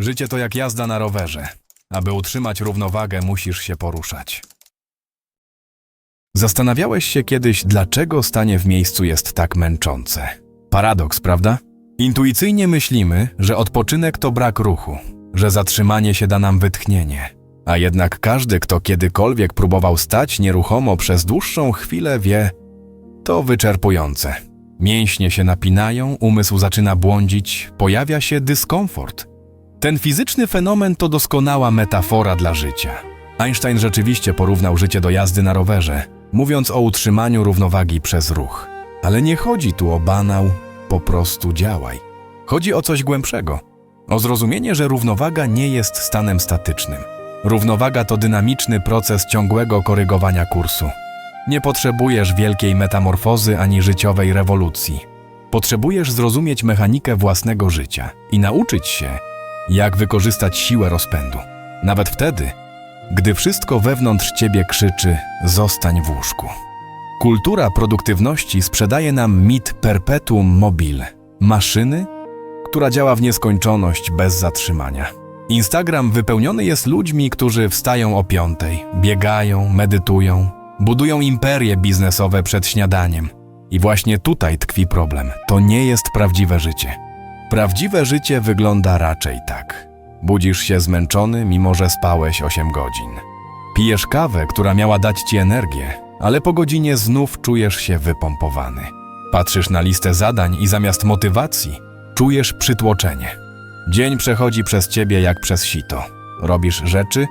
Życie to jak jazda na rowerze. Aby utrzymać równowagę, musisz się poruszać. Zastanawiałeś się kiedyś, dlaczego stanie w miejscu jest tak męczące? Paradoks, prawda? Intuicyjnie myślimy, że odpoczynek to brak ruchu, że zatrzymanie się da nam wytchnienie. A jednak każdy, kto kiedykolwiek próbował stać nieruchomo przez dłuższą chwilę, wie, to wyczerpujące. Mięśnie się napinają, umysł zaczyna błądzić, pojawia się dyskomfort. Ten fizyczny fenomen to doskonała metafora dla życia. Einstein rzeczywiście porównał życie do jazdy na rowerze, mówiąc o utrzymaniu równowagi przez ruch. Ale nie chodzi tu o banał, po prostu działaj. Chodzi o coś głębszego. O zrozumienie, że równowaga nie jest stanem statycznym. Równowaga to dynamiczny proces ciągłego korygowania kursu. Nie potrzebujesz wielkiej metamorfozy ani życiowej rewolucji. Potrzebujesz zrozumieć mechanikę własnego życia i nauczyć się, jak wykorzystać siłę rozpędu. Nawet wtedy, gdy wszystko wewnątrz ciebie krzyczy: zostań w łóżku. Kultura produktywności sprzedaje nam mit perpetuum mobile maszyny, która działa w nieskończoność bez zatrzymania. Instagram wypełniony jest ludźmi, którzy wstają o piątej, biegają, medytują, budują imperie biznesowe przed śniadaniem. I właśnie tutaj tkwi problem. To nie jest prawdziwe życie. Prawdziwe życie wygląda raczej tak. Budzisz się zmęczony, mimo że spałeś 8 godzin. Pijesz kawę, która miała dać ci energię, ale po godzinie znów czujesz się wypompowany. Patrzysz na listę zadań i zamiast motywacji czujesz przytłoczenie. Dzień przechodzi przez ciebie jak przez sito. Robisz rzeczy,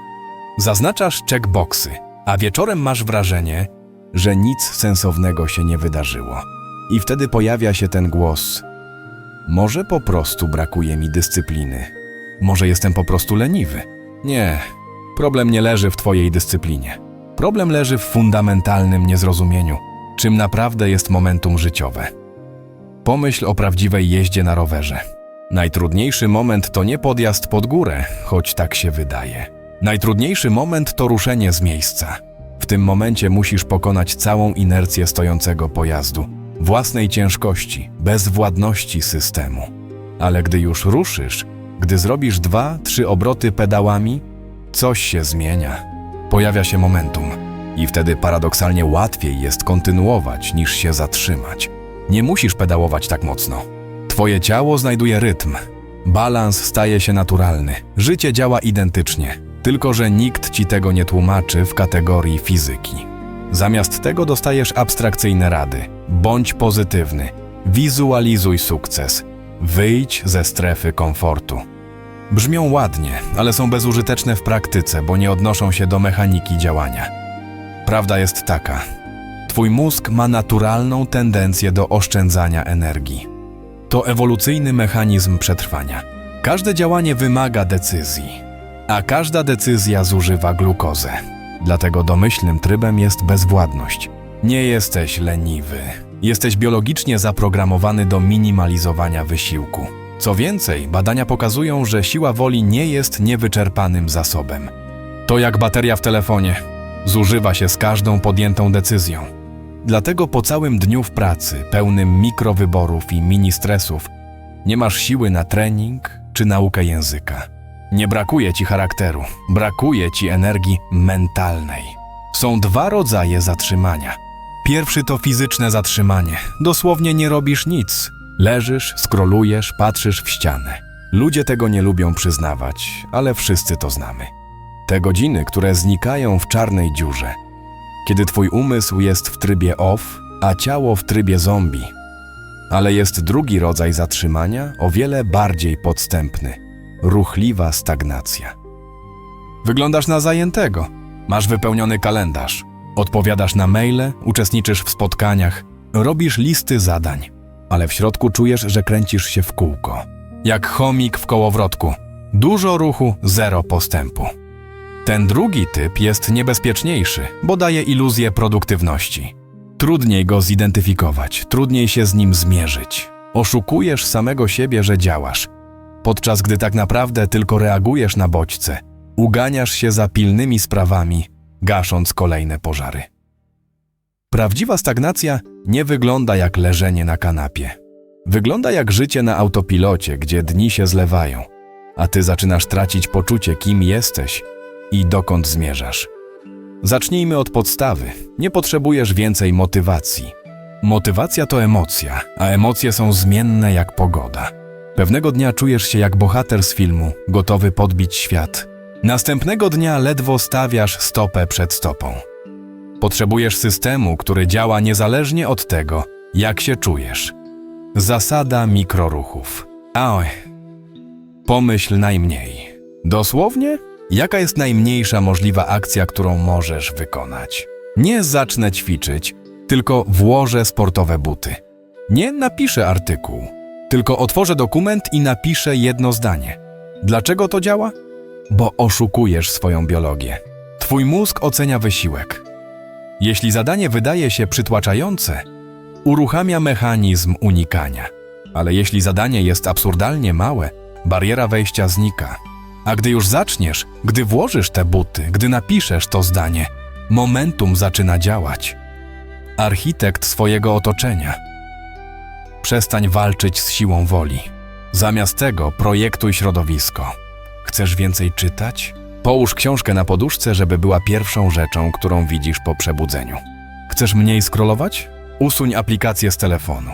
zaznaczasz checkboxy, a wieczorem masz wrażenie, że nic sensownego się nie wydarzyło. I wtedy pojawia się ten głos: Może po prostu brakuje mi dyscypliny. Może jestem po prostu leniwy. Nie, problem nie leży w Twojej dyscyplinie. Problem leży w fundamentalnym niezrozumieniu, czym naprawdę jest momentum życiowe. Pomyśl o prawdziwej jeździe na rowerze. Najtrudniejszy moment to nie podjazd pod górę, choć tak się wydaje. Najtrudniejszy moment to ruszenie z miejsca. W tym momencie musisz pokonać całą inercję stojącego pojazdu, własnej ciężkości, bezwładności systemu. Ale gdy już ruszysz, gdy zrobisz dwa, trzy obroty pedałami, coś się zmienia. Pojawia się momentum. I wtedy paradoksalnie łatwiej jest kontynuować niż się zatrzymać. Nie musisz pedałować tak mocno. Twoje ciało znajduje rytm. Balans staje się naturalny. Życie działa identycznie, tylko że nikt ci tego nie tłumaczy w kategorii fizyki. Zamiast tego dostajesz abstrakcyjne rady. Bądź pozytywny. Wizualizuj sukces. Wyjdź ze strefy komfortu. Brzmią ładnie, ale są bezużyteczne w praktyce, bo nie odnoszą się do mechaniki działania. Prawda jest taka: Twój mózg ma naturalną tendencję do oszczędzania energii. To ewolucyjny mechanizm przetrwania. Każde działanie wymaga decyzji, a każda decyzja zużywa glukozę. Dlatego domyślnym trybem jest bezwładność. Nie jesteś leniwy. Jesteś biologicznie zaprogramowany do minimalizowania wysiłku. Co więcej, badania pokazują, że siła woli nie jest niewyczerpanym zasobem. To jak bateria w telefonie. Zużywa się z każdą podjętą decyzją. Dlatego po całym dniu w pracy, pełnym mikrowyborów i mini stresów, nie masz siły na trening czy naukę języka. Nie brakuje ci charakteru, brakuje ci energii mentalnej. Są dwa rodzaje zatrzymania. Pierwszy to fizyczne zatrzymanie. Dosłownie nie robisz nic. Leżysz, skrolujesz, patrzysz w ścianę. Ludzie tego nie lubią przyznawać, ale wszyscy to znamy. Te godziny, które znikają w czarnej dziurze, kiedy twój umysł jest w trybie off, a ciało w trybie zombie. Ale jest drugi rodzaj zatrzymania, o wiele bardziej podstępny ruchliwa stagnacja. Wyglądasz na zajętego, masz wypełniony kalendarz, odpowiadasz na maile, uczestniczysz w spotkaniach, robisz listy zadań, ale w środku czujesz, że kręcisz się w kółko. Jak chomik w kołowrotku. Dużo ruchu, zero postępu. Ten drugi typ jest niebezpieczniejszy, bo daje iluzję produktywności. Trudniej go zidentyfikować, trudniej się z nim zmierzyć. Oszukujesz samego siebie, że działasz, podczas gdy tak naprawdę tylko reagujesz na bodźce, uganiasz się za pilnymi sprawami, gasząc kolejne pożary. Prawdziwa stagnacja nie wygląda jak leżenie na kanapie. Wygląda jak życie na autopilocie, gdzie dni się zlewają, a ty zaczynasz tracić poczucie, kim jesteś i dokąd zmierzasz. Zacznijmy od podstawy. Nie potrzebujesz więcej motywacji. Motywacja to emocja, a emocje są zmienne jak pogoda. Pewnego dnia czujesz się jak bohater z filmu, gotowy podbić świat. Następnego dnia ledwo stawiasz stopę przed stopą. Potrzebujesz systemu, który działa niezależnie od tego, jak się czujesz. Zasada mikroruchów. Oj, pomyśl najmniej. Dosłownie? Jaka jest najmniejsza możliwa akcja, którą możesz wykonać? Nie zacznę ćwiczyć, tylko włożę sportowe buty. Nie napiszę artykuł, tylko otworzę dokument i napiszę jedno zdanie. Dlaczego to działa? Bo oszukujesz swoją biologię. Twój mózg ocenia wysiłek. Jeśli zadanie wydaje się przytłaczające, uruchamia mechanizm unikania. Ale jeśli zadanie jest absurdalnie małe, bariera wejścia znika. A gdy już zaczniesz, gdy włożysz te buty, gdy napiszesz to zdanie, momentum zaczyna działać. Architekt swojego otoczenia. Przestań walczyć z siłą woli. Zamiast tego projektuj środowisko. Chcesz więcej czytać? Połóż książkę na poduszce, żeby była pierwszą rzeczą, którą widzisz po przebudzeniu. Chcesz mniej scrollować? Usuń aplikację z telefonu.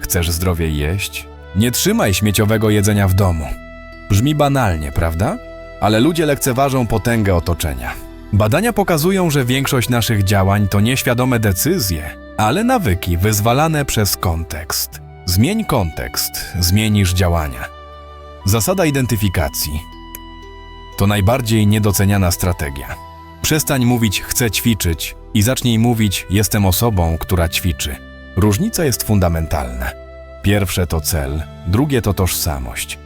Chcesz zdrowiej jeść? Nie trzymaj śmieciowego jedzenia w domu. Brzmi banalnie, prawda? Ale ludzie lekceważą potęgę otoczenia. Badania pokazują, że większość naszych działań to nieświadome decyzje, ale nawyki wyzwalane przez kontekst. Zmień kontekst, zmienisz działania. Zasada identyfikacji to najbardziej niedoceniana strategia. Przestań mówić chcę ćwiczyć i zacznij mówić jestem osobą, która ćwiczy. Różnica jest fundamentalna. Pierwsze to cel, drugie to tożsamość.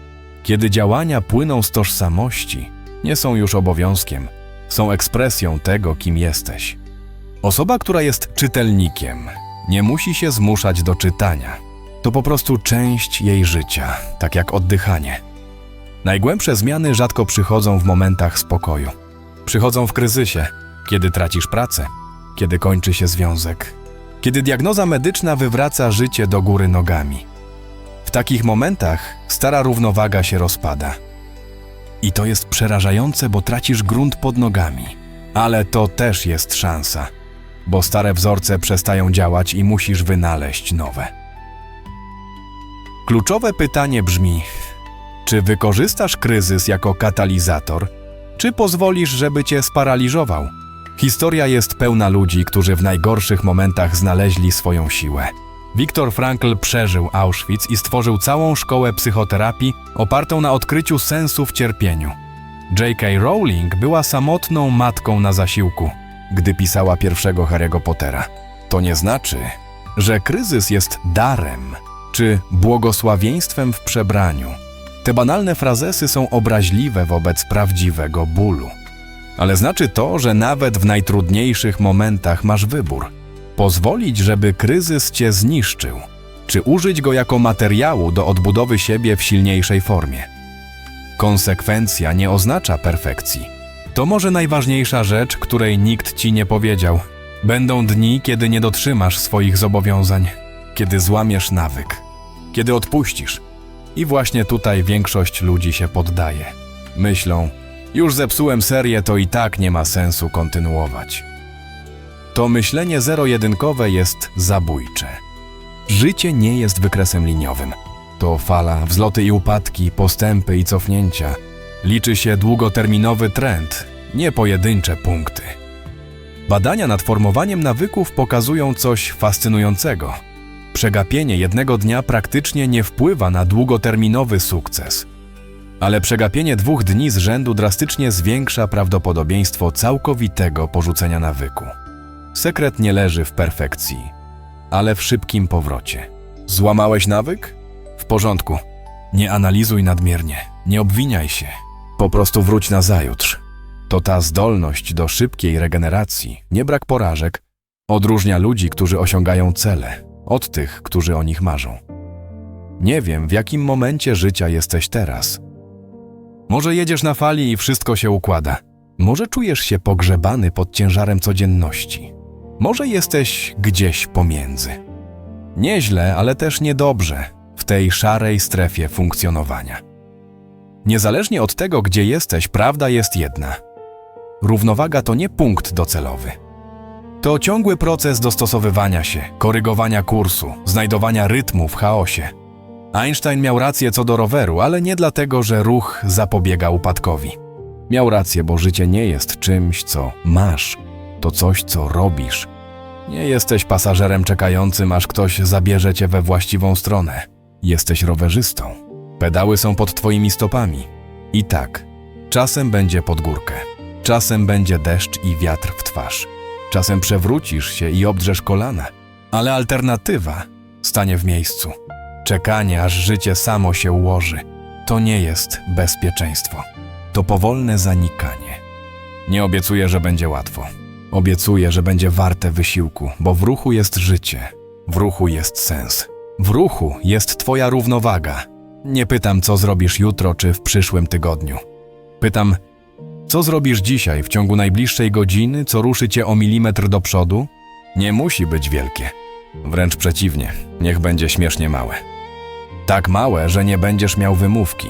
Kiedy działania płyną z tożsamości, nie są już obowiązkiem, są ekspresją tego, kim jesteś. Osoba, która jest czytelnikiem, nie musi się zmuszać do czytania. To po prostu część jej życia, tak jak oddychanie. Najgłębsze zmiany rzadko przychodzą w momentach spokoju. Przychodzą w kryzysie, kiedy tracisz pracę, kiedy kończy się związek, kiedy diagnoza medyczna wywraca życie do góry nogami. W takich momentach stara równowaga się rozpada. I to jest przerażające, bo tracisz grunt pod nogami. Ale to też jest szansa, bo stare wzorce przestają działać i musisz wynaleźć nowe. Kluczowe pytanie brzmi: czy wykorzystasz kryzys jako katalizator, czy pozwolisz, żeby cię sparaliżował? Historia jest pełna ludzi, którzy w najgorszych momentach znaleźli swoją siłę. Viktor Frankl przeżył Auschwitz i stworzył całą szkołę psychoterapii opartą na odkryciu sensu w cierpieniu. J.K. Rowling była samotną matką na zasiłku, gdy pisała pierwszego Harry'ego Pottera. To nie znaczy, że kryzys jest darem czy błogosławieństwem w przebraniu. Te banalne frazesy są obraźliwe wobec prawdziwego bólu. Ale znaczy to, że nawet w najtrudniejszych momentach masz wybór. Pozwolić, żeby kryzys cię zniszczył, czy użyć go jako materiału do odbudowy siebie w silniejszej formie. Konsekwencja nie oznacza perfekcji. To może najważniejsza rzecz, której nikt ci nie powiedział. Będą dni, kiedy nie dotrzymasz swoich zobowiązań, kiedy złamiesz nawyk, kiedy odpuścisz. I właśnie tutaj większość ludzi się poddaje. Myślą, już zepsułem serię, to i tak nie ma sensu kontynuować. To myślenie zero-jedynkowe jest zabójcze. Życie nie jest wykresem liniowym. To fala, wzloty i upadki, postępy i cofnięcia. Liczy się długoterminowy trend, nie pojedyncze punkty. Badania nad formowaniem nawyków pokazują coś fascynującego. Przegapienie jednego dnia praktycznie nie wpływa na długoterminowy sukces. Ale przegapienie dwóch dni z rzędu drastycznie zwiększa prawdopodobieństwo całkowitego porzucenia nawyku. Sekret nie leży w perfekcji, ale w szybkim powrocie. Złamałeś nawyk? W porządku. Nie analizuj nadmiernie, nie obwiniaj się. Po prostu wróć na zajutrz. To ta zdolność do szybkiej regeneracji, nie brak porażek, odróżnia ludzi, którzy osiągają cele, od tych, którzy o nich marzą. Nie wiem, w jakim momencie życia jesteś teraz. Może jedziesz na fali i wszystko się układa. Może czujesz się pogrzebany pod ciężarem codzienności. Może jesteś gdzieś pomiędzy. Nieźle, ale też niedobrze w tej szarej strefie funkcjonowania. Niezależnie od tego, gdzie jesteś, prawda jest jedna. Równowaga to nie punkt docelowy. To ciągły proces dostosowywania się, korygowania kursu, znajdowania rytmu w chaosie. Einstein miał rację co do roweru, ale nie dlatego, że ruch zapobiega upadkowi. Miał rację, bo życie nie jest czymś, co masz, to coś, co robisz. Nie jesteś pasażerem czekającym, aż ktoś zabierze cię we właściwą stronę. Jesteś rowerzystą. Pedały są pod twoimi stopami. I tak, czasem będzie pod górkę, czasem będzie deszcz i wiatr w twarz, czasem przewrócisz się i obdrzesz kolana, ale alternatywa stanie w miejscu. Czekanie, aż życie samo się ułoży, to nie jest bezpieczeństwo. To powolne zanikanie. Nie obiecuję, że będzie łatwo. Obiecuję, że będzie warte wysiłku, bo w ruchu jest życie, w ruchu jest sens. W ruchu jest Twoja równowaga. Nie pytam, co zrobisz jutro czy w przyszłym tygodniu. Pytam, co zrobisz dzisiaj w ciągu najbliższej godziny, co ruszy Cię o milimetr do przodu? Nie musi być wielkie. Wręcz przeciwnie, niech będzie śmiesznie małe. Tak małe, że nie będziesz miał wymówki.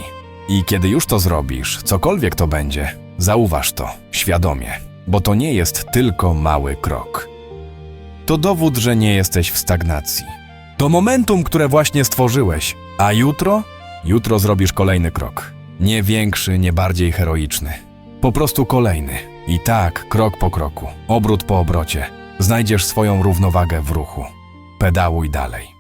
I kiedy już to zrobisz, cokolwiek to będzie, zauważ to świadomie, bo to nie jest tylko mały krok. To dowód, że nie jesteś w stagnacji. To momentum, które właśnie stworzyłeś, a jutro? Jutro zrobisz kolejny krok. Nie większy, nie bardziej heroiczny. Po prostu kolejny. I tak, krok po kroku, obrót po obrocie, znajdziesz swoją równowagę w ruchu. Pedałuj dalej.